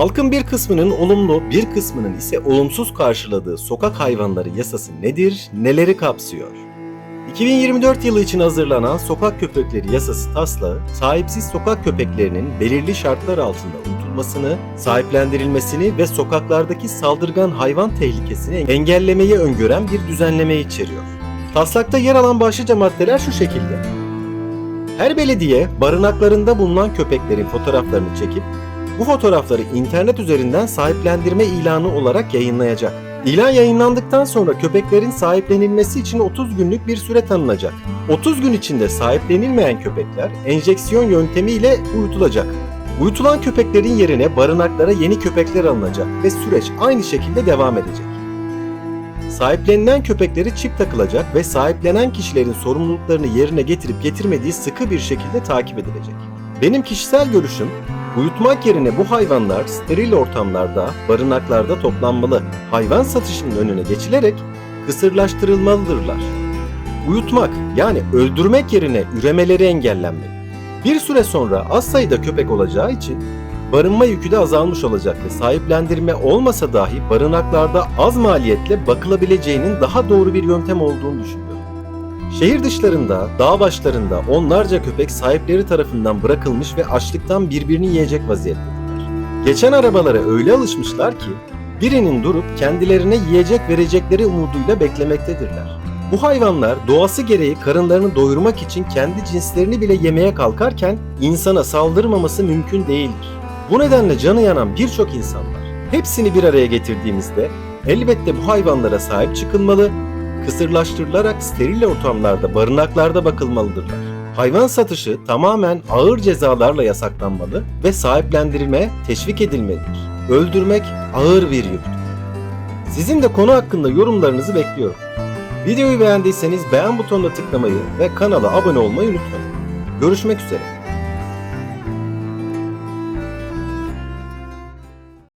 Halkın bir kısmının olumlu, bir kısmının ise olumsuz karşıladığı sokak hayvanları yasası nedir, neleri kapsıyor? 2024 yılı için hazırlanan Sokak Köpekleri Yasası taslağı, sahipsiz sokak köpeklerinin belirli şartlar altında unutulmasını, sahiplendirilmesini ve sokaklardaki saldırgan hayvan tehlikesini engellemeyi öngören bir düzenleme içeriyor. Taslakta yer alan başlıca maddeler şu şekilde. Her belediye barınaklarında bulunan köpeklerin fotoğraflarını çekip bu fotoğrafları internet üzerinden sahiplendirme ilanı olarak yayınlayacak. İlan yayınlandıktan sonra köpeklerin sahiplenilmesi için 30 günlük bir süre tanınacak. 30 gün içinde sahiplenilmeyen köpekler enjeksiyon yöntemiyle uyutulacak. Uyutulan köpeklerin yerine barınaklara yeni köpekler alınacak ve süreç aynı şekilde devam edecek. Sahiplenilen köpekleri çip takılacak ve sahiplenen kişilerin sorumluluklarını yerine getirip getirmediği sıkı bir şekilde takip edilecek. Benim kişisel görüşüm, uyutmak yerine bu hayvanlar steril ortamlarda, barınaklarda toplanmalı, hayvan satışının önüne geçilerek kısırlaştırılmalıdırlar. Uyutmak yani öldürmek yerine üremeleri engellenmeli. Bir süre sonra az sayıda köpek olacağı için barınma yükü de azalmış olacak ve sahiplendirme olmasa dahi barınaklarda az maliyetle bakılabileceğinin daha doğru bir yöntem olduğunu düşünüyorum. Şehir dışlarında, dağ başlarında onlarca köpek sahipleri tarafından bırakılmış ve açlıktan birbirini yiyecek vaziyettedirler. Geçen arabalara öyle alışmışlar ki birinin durup kendilerine yiyecek verecekleri umuduyla beklemektedirler. Bu hayvanlar doğası gereği karınlarını doyurmak için kendi cinslerini bile yemeye kalkarken insana saldırmaması mümkün değildir. Bu nedenle canı yanan birçok insan var. Hepsini bir araya getirdiğimizde elbette bu hayvanlara sahip çıkılmalı, kısırlaştırılarak steril ortamlarda, barınaklarda bakılmalıdırlar. Hayvan satışı tamamen ağır cezalarla yasaklanmalı ve sahiplendirilmeye teşvik edilmelidir. Öldürmek ağır bir yüktür. Sizin de konu hakkında yorumlarınızı bekliyorum. Videoyu beğendiyseniz beğen butonuna tıklamayı ve kanala abone olmayı unutmayın. Görüşmek üzere.